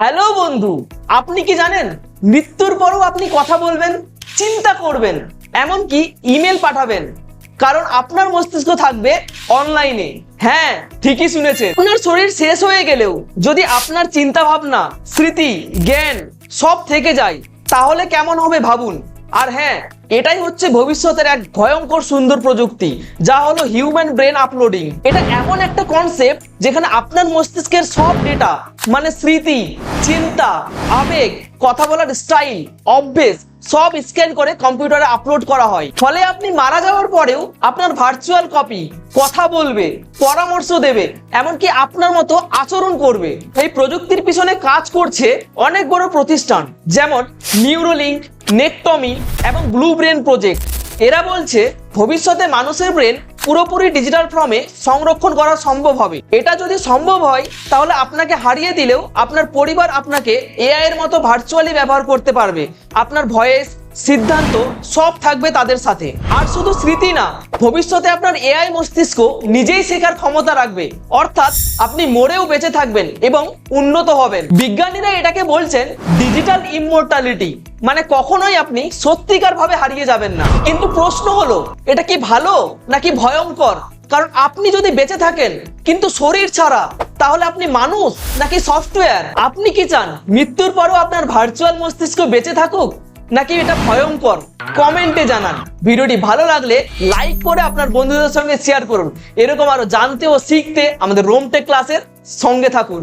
Hello বন্ধু, আপনি কি জানেন? মৃত্যুর পরও আপনি কথা বলবেন, চিন্তা করবেন, এমনকি ইমেল পাঠাবেন। কারণ আপনার মস্তিষ্ক থাকবে অনলাইনে। হ্যাঁ ঠিকই শুনেছেন। আপনার শরীর শেষ হয়ে গেলেও যদি আপনার চিন্তা ভাবনা স্মৃতি, জ্ঞান সব থেকে যায়, তাহলে কেমন হবে ভাবুন। আর হ্যাঁ এটাই হচ্ছে ভবিষ্যতের এক ভয়ঙ্কর সুন্দর প্রযুক্তি, যা হলো হিউম্যান ব্রেন আপলোডিং এটা এমন একটা কনসেপ্ট যেখানে আপনার মস্তিষ্কের সব ডেটা মানে স্মৃতি, চিন্তা, আবেগ, কথা বলার স্টাইল অভ্যেস, সব স্ক্যান করে কম্পিউটারে আপলোড করা হয়। ফলে আপনি মারা যাওয়ার পরেও আপনার ভার্চুয়াল কপি কথা বলবে, পরামর্শ দেবে, এমনকি আপনার মতো আচরণ করবে। এই প্রযুক্তির পিছনে কাজ করছে অনেক বড় প্রতিষ্ঠান, যেমন নিউরোলিঙ্ক নেকটমি এবং ব্লু ব্রেন প্রজেক্ট। এরা বলছে, ভবিষ্যতে মানুষের ব্রেন পুরোপুরি ডিজিটাল ফর্মে সংরক্ষণ করা সম্ভব হবে। এটা যদি সম্ভব হয়, তাহলে আপনাকে হারিয়ে দিলেও আপনার পরিবার আপনাকে এআই এর মতো ভার্চুয়ালি ব্যবহার করতে পারবে। আপনার ভয়েস সিদ্ধান্ত সব থাকবে তাদের সাথে। আর শুধু স্মৃতি না, ভবিষ্যতে আপনার এআই মস্তিষ্ক নিজেই শেখার ক্ষমতা রাখবে। অর্থাৎ আপনি মরেও বেঁচে থাকবেন এবং উন্নত হবেন। বিজ্ঞানীরা এটাকে বলছেন ডিজিটাল ইমমর্টালিটি মানে কখনোই আপনি সত্যিকার ভাবে হারিয়ে যাবেন না। কিন্তু প্রশ্ন হলো, এটা কি ভালো নাকি ভয়ঙ্কর? কারণ আপনি যদি বেঁচে থাকেন, কিন্তু শরীর ছাড়া, তাহলে আপনি মানুষ নাকি সফটওয়্যার? আপনি কি চান মৃত্যুর পরও আপনার ভার্চুয়াল মস্তিষ্ক বেঁচে থাকুক? নাকি এটা ভয়ঙ্কর? কমেন্টে জানান। ভিডিওটি ভালো লাগলে লাইক করে আপনার বন্ধুদের সঙ্গে শেয়ার করুন। এরকম আরও জানতে ও শিখতে আমাদের রোমটেক ক্লাসের সঙ্গে থাকুন।